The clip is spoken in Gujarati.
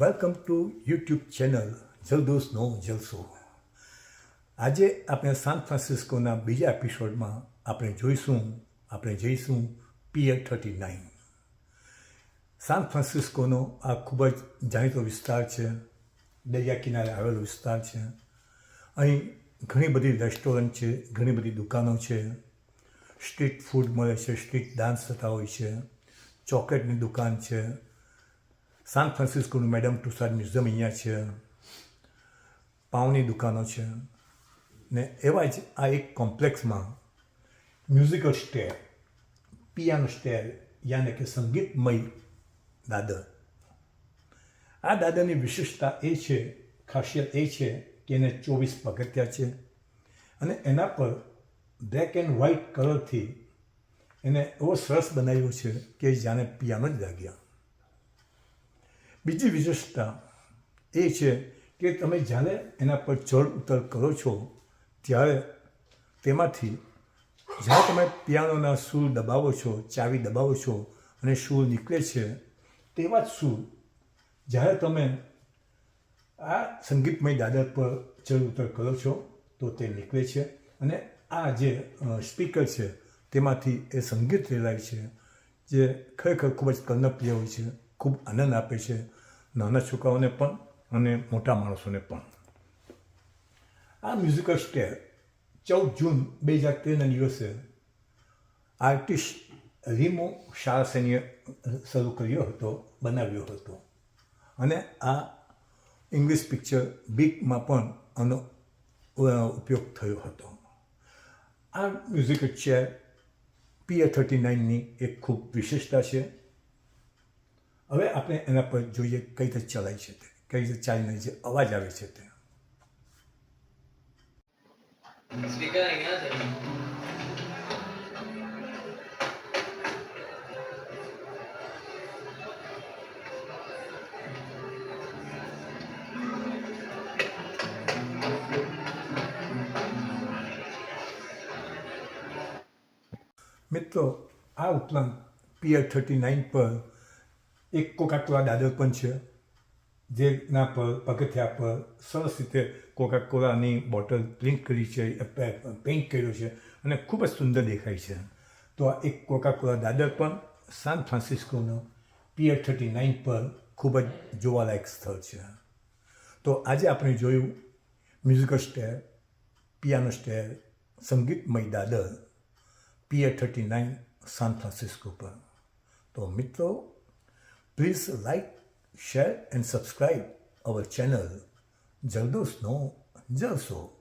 વેલકમ ટુ યુટ્યુબ ચેનલ જલદોસનો જલસો આજે આપણે સાન ફ્રાન્સિસ્કોના બીજા એપિસોડમાં આપણે જોઈશું, આપણે જઈશું પિયર થર્ટી નાઇન સાન ફ્રાન્સિસ્કોનો આ ખૂબ જ જાણીતો વિસ્તાર છે, દરિયા કિનારે આવેલો વિસ્તાર છે. અહીં ઘણી બધી રેસ્ટોરન્ટ છે, ઘણી બધી દુકાનો છે. સ્ટ્રીટ ફૂડ મળે છે સ્ટ્રીટ ડાન્સ થતા હોય છે. ચોકલેટની દુકાન છે. સાન ફ્રાન્સિસ્કોનું મેડમ ટુસાડ મ્યુઝિયમ અહીંયા છે પાઉની દુકાનો છે, ને એવા જ આ એક કોમ્પ્લેક્સમાં મ્યુઝિકલ સ્ટેર, પિયાનો સ્ટેર, યાને કે સંગીતમય દાદર. આ દાદરની વિશેષતા એ છે, ખાસિયત એ છે કે એને ચોવીસ પગથિયા છે અને એના પર બ્લેક એન્ડ વ્હાઇટ કલરથી એને એવો સરસ બનાવ્યો છે કે જાણે પિયાનો જ લાગ્યા બીજી વિશેષતા એ છે કે તમે જ્યારે એના પર ચડ ઉતર કરો છો, ત્યારે તેમાંથી જ્યારે તમે પિયાનોના સૂર દબાવો છો, ચાવી દબાવો છો અને સૂર નીકળે છે, તેવા જ સૂર જ્યારે તમે આ સંગીતમય દાદર પર ચડ ઉતર કરો છો, તો તે નીકળે છે અને આ જે સ્પીકર છે, તેમાંથી એ સંગીત રેલાય છે, જે ખરેખર ખૂબ જ કર્ણપ્રિય હોય છે, ખૂબ આનંદ આપે છે નાના છોકરાઓને પણ અને મોટા માણસોને પણ. આ મ્યુઝિકલ સ્ટેર ચૌદ જૂન બે હજાર તેરના દિવસે આર્ટિસ્ટ રીમો શાહસેનીએ શરૂ કર્યો હતો, બનાવ્યો હતો. અને આ ઇંગ્લિશ પિક્ચર બીકમાં પણ આનો ઉપયોગ થયો હતો. આ મ્યુઝિકલ ચેર પીએ થર્ટી નાઇનની એક ખૂબ વિશેષતા છે. હવે આપણે એના પર જોઈએ કઈ રીતે ચલાય છે તે કઈ રીતે ચાલીને જે અવાજ આવે છે તે. છે? મિત્રો આ ઉપરાંત પીઆર થર્ટી નાઇન પર એક કોકાકોલા દાદર પણ છે. જેના પર પગથિયા પર સરસ રીતે કોકાકોલાની બોટલ પ્રિન્ટ કરી છે પેઇન્ટ કર્યો છે અને ખૂબ જ સુંદર દેખાય છે. તો આ એક કોકાકોલા દાદર પણ સાન ફ્રાન્સિસ્કોનો પીઆર થર્ટી નાઇન પર ખૂબ જ જોવાલાયક સ્થળ છે. તો આજે આપણે જોયું મ્યુઝિકલ સ્ટેર, પિયાનો સ્ટેર, સંગીતમય દાદર PA thirty nine San Francisco પર. તો મિત્રો Please like, share and subscribe our channel. Jagdos No Jalso.